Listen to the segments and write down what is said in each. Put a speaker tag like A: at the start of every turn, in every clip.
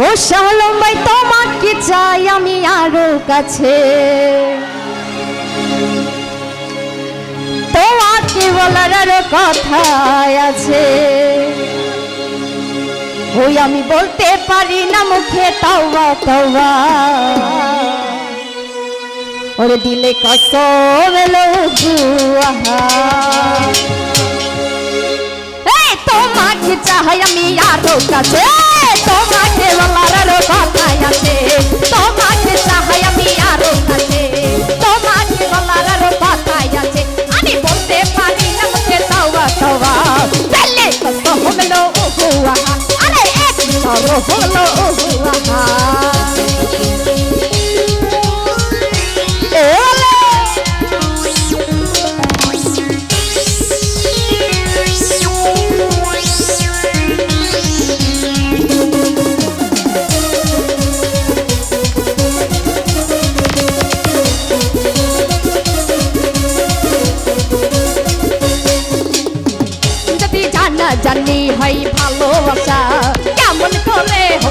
A: ও সালমাই তোমাকে চাই? আমি আরও কাছে। তোমাকে বলার আরও কথা আছে? ওই আমি বলতে পারি না মুখে তাওয়া তাওয়া ওরে দিলে কসম লঘু আহা তোমাকে চাই? আমি আরও কাছে। Saro Bolo Uwaha Ole জানি হয় ভালোবাসা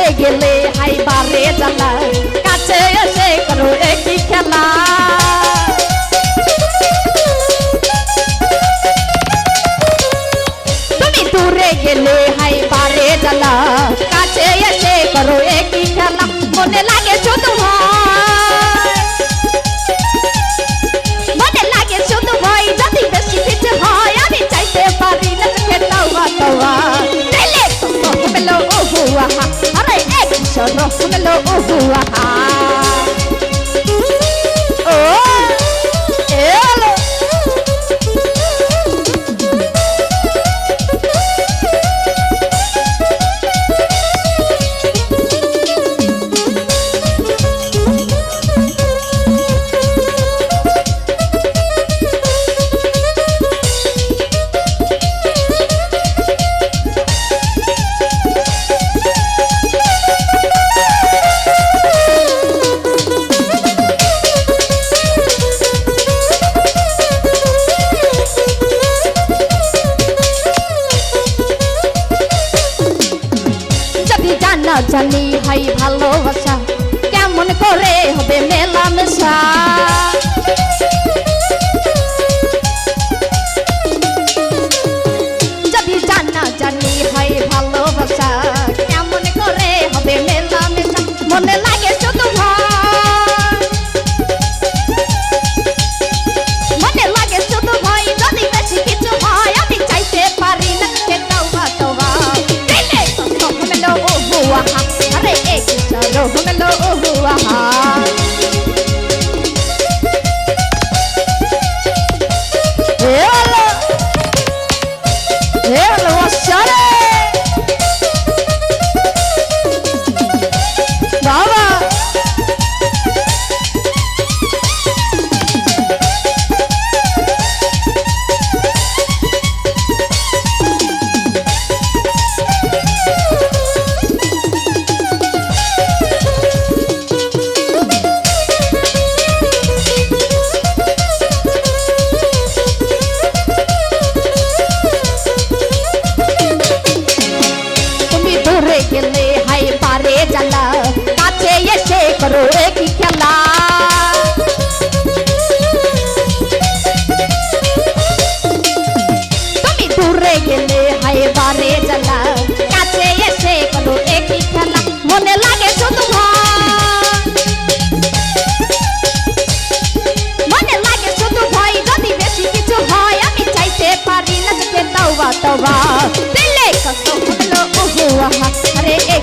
A: হেরে গেলে হাই বারে জ্বালা কাছে এসে করো একটি খেলা। তুমি দূরে গেলে হাই বারে জ্বালা কাছে এসে না জানি ভাই ভালোবাসা। কেমন করে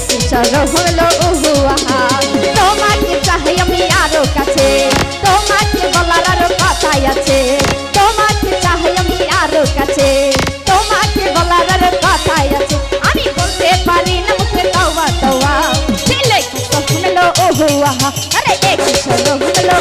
A: কিশোর হলো উহু আহা তোমাকে চাই আমি আরও কাছে। তোমাকে বলার আরও কথাই আছে। তোমাকে চাই আমি আরও কাছে তোমাকে বলার আরও কথাই আছে হলো? আরে হলো?